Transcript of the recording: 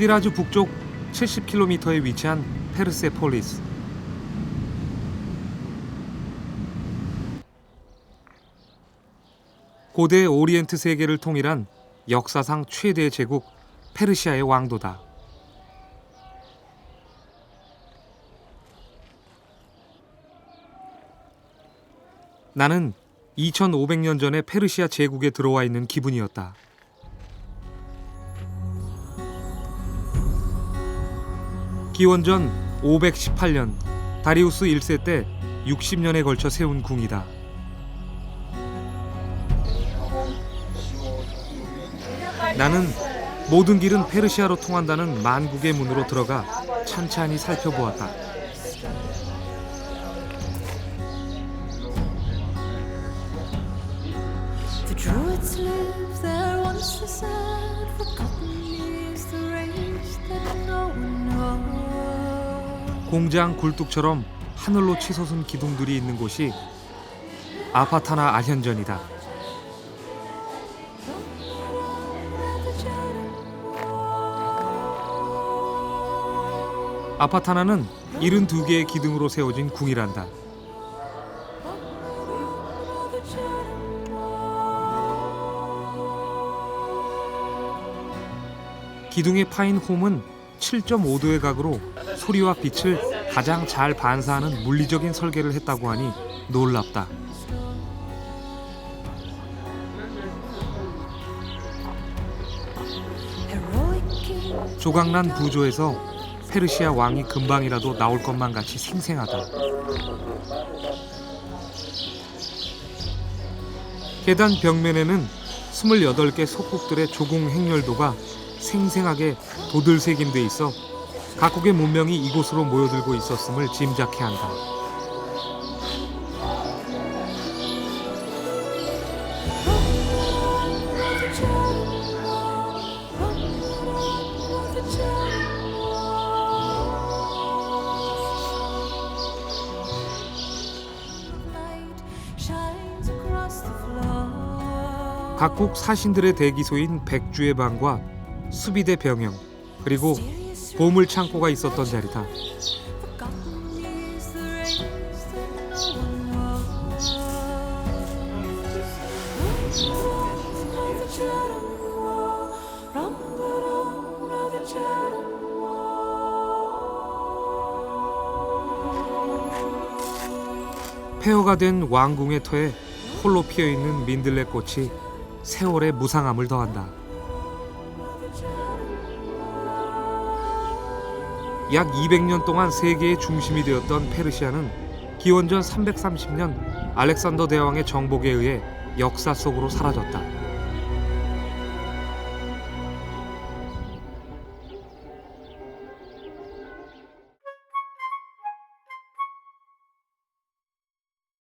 시라즈 북쪽 70km에 위치한 페르세폴리스. 고대 오리엔트 세계를 통일한 역사상 최대 제국 페르시아의 왕도다. 나는 2500년 전에 페르시아 제국에 들어와 있는 기분이었다. 기원전 518년 다리우스 1세 때 60년에 걸쳐 세운 궁이다. 나는 모든 길은 페르시아로 통한다는 만국의 문으로 들어가 찬찬히 살펴보았다. 공장 굴뚝처럼 하늘로 치솟은 기둥들이 있는 곳이 아파타나 아현전이다. 아파타나는 72개의 기둥으로 세워진 궁이란다. 기둥에 파인 홈은 7.5도의 각으로 소리와 빛을 가장 잘 반사하는 물리적인 설계를 했다고 하니 놀랍다. 조각난 구조에서 페르시아 왕이 금방이라도 나올 것만 같이 생생하다. 계단 벽면에는 28개 속국들의 조공 행렬도가 생생하게 도들새김돼 있어 각국의 문명이 이곳으로 모여들고 있었음을 짐작해 한다. 각국 사신들의 대기소인 백주의 방과 수비대 병영 그리고 보물 창고가 있었던 자리다. 폐허가 된 왕궁의 터에 홀로 피어 있는 민들레 꽃이 세월의 무상함을 더한다. 약 200년 동안 세계의 중심이 되었던 페르시아는 기원전 330년 알렉산더 대왕의 정복에 의해 역사 속으로 사라졌다.